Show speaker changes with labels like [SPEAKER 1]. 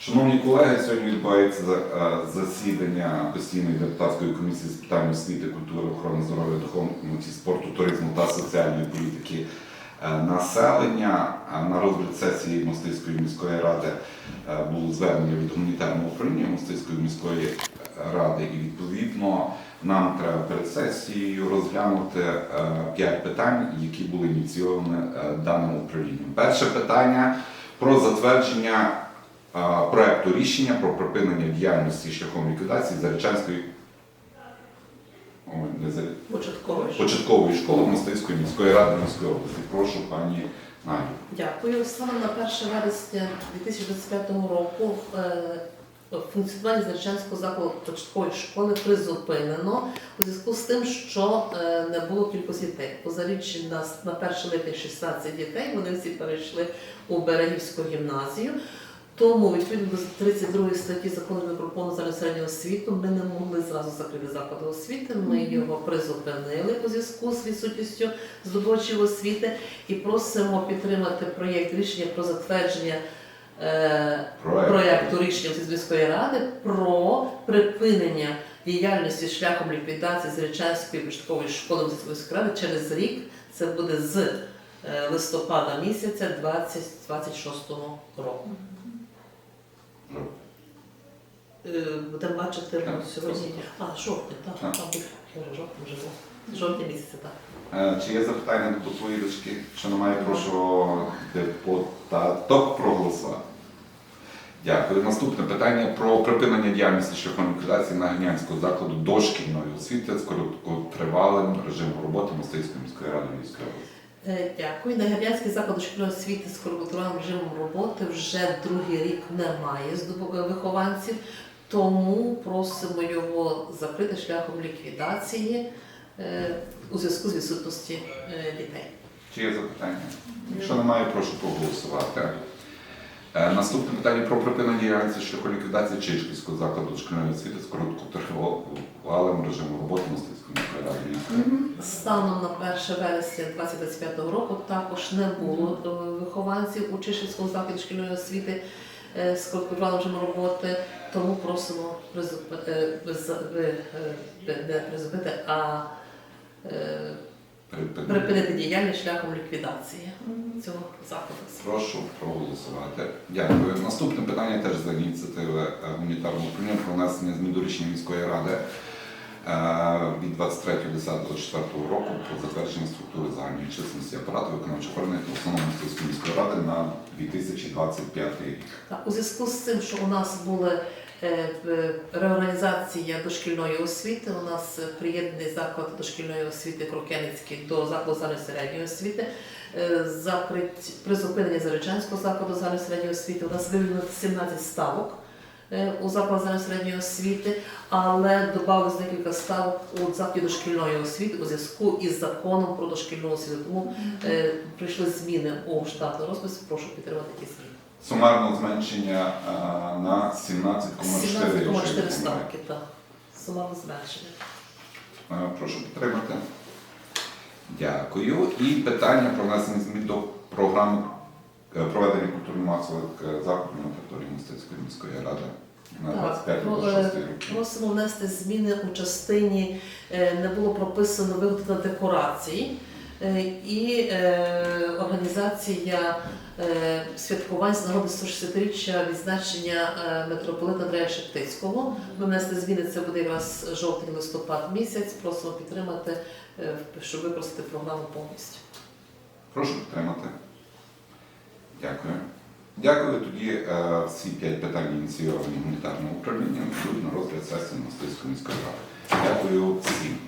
[SPEAKER 1] Шановні колеги, сьогодні відбувається е, засідання постійної депутатської комісії з питань освіти, культури, охорони здоров'я, духовності, спорту, туризму та соціальної політики е, населення. На розгляд сесії Мостиської міської ради е, було звернення від гуманітарного управління Мостиської міської ради, і відповідно нам треба перед сесією розглянути п'ять питань, які були ініційовані даним управлінням. Перше питання про затвердження проекту рішення про припинення діяльності шляхом ліквідації Заречанської
[SPEAKER 2] Початковий.
[SPEAKER 1] початкової школи Мостиської міської ради Міської області. Прошу пані.
[SPEAKER 2] Дякую. Станом на 1 вересня 2025 року е, функціонування Заречанського закладу початкової школи призупинено у зв'язку з тим, що е, не було кількості дітей. Позаріч на, на 1 липня 16 дітей, вони всі перейшли у Берегівську гімназію. Тому, відповідно до 32 статті закону про повну середню освіту, ми не могли зразу закрити заклади освіти. Ми його призупинили у зв'язку з відсутністю здобувачів освіти і просимо підтримати проєкт рішення про затвердження е, проєкту рішення Сільської ради про припинення діяльності шляхом ліквідації Зречанської початкової школи Сільської ради через рік. Це буде з е, листопада місяця 2026 року. Е, Будемо бачити
[SPEAKER 1] Так,
[SPEAKER 2] сьогодні. А, жовтня, так,
[SPEAKER 1] Так.
[SPEAKER 2] так, я вже був. Місяця, так.
[SPEAKER 1] Е, Чи є запитання до доповідачки? Якщо немає, прошу депутаток проголосувати. Дякую. Наступне питання про припинення діяльності шляхом ліквідації Нагнянського закладу дошкільної освіти з короткотривалим режимом роботи Мостицької міської ради Львівської області.
[SPEAKER 2] Е, Дякую. Нагірянський заклад шкільної освіти з корпоративним режимом роботи вже другий рік немає з вихованців, тому просимо його закрити шляхом ліквідації е, у зв'язку з відсутності е, дітей.
[SPEAKER 1] Чи є запитання? Якщо немає, прошу проголосувати. Е, Наступне питання про припинення діяльності шляхом ліквідації Чишківського закладу дошкільної освіти з короткотривалим режимом роботи Мостицької міської ради.
[SPEAKER 2] Станом на 1 вересня 2025 року також не було е, вихованців у Чишівському закладі шкільної освіти е, з короткотривалим режимом роботи, тому просимо призупи- за- ви- не призупинити, а припинити діяльність шляхом ліквідації цього закладу.
[SPEAKER 1] Прошу проголосувати. Дякую. Наступне питання теж за ініціативи е, гуманітарного управління про внесення змін до рішення міської ради е, від 23.10.24 року про затвердження структури загальної численності апарату виконавчого органу та установ міської ради на 2025 рік.
[SPEAKER 2] Так, у зв'язку з цим, що у нас була в- реорганізація дошкільної освіти, у нас е, приєднаний заклад дошкільної освіти Крокеницький до закладу загальної середньої освіти, е, закрить призупинення Заречанського закладу загальної середньої освіти. У нас вивільнено 17 ставок е, у закладу загальної середньої освіти, але додали декілька ставок у закладі дошкільної освіти у зв'язку із законом про дошкільну освіту. Тому е, прийшли зміни у штатний розпис. Прошу підтримати ті зміни.
[SPEAKER 1] Сумарне зменшення е, на 17,4 якщо я
[SPEAKER 2] 17,4 ставки, так. Сумарне зменшення.
[SPEAKER 1] Е, Прошу підтримати. Дякую. І питання про внесення змін до програми е, проведення культурно-масових е, заходів на території Мостицької міської ради на
[SPEAKER 2] Так,
[SPEAKER 1] 25
[SPEAKER 2] про-
[SPEAKER 1] 26
[SPEAKER 2] е. Просимо внести зміни у частині, е, не було прописано виготовлення декорацій і е, організація е, святкувань з нагоди 160-річчя відзначення е, митрополита Андрея Шептицького. Ми внести зміни, це буде якраз жовтень-листопад місяць. Просимо підтримати, е, щоб використати програму повністю.
[SPEAKER 1] Прошу підтримати. Дякую. Дякую. Тоді е, всі п'ять питань ініційовані гуманітарним управлінням йдуть на розгляд сесії Мостицької міської ради. Дякую всім.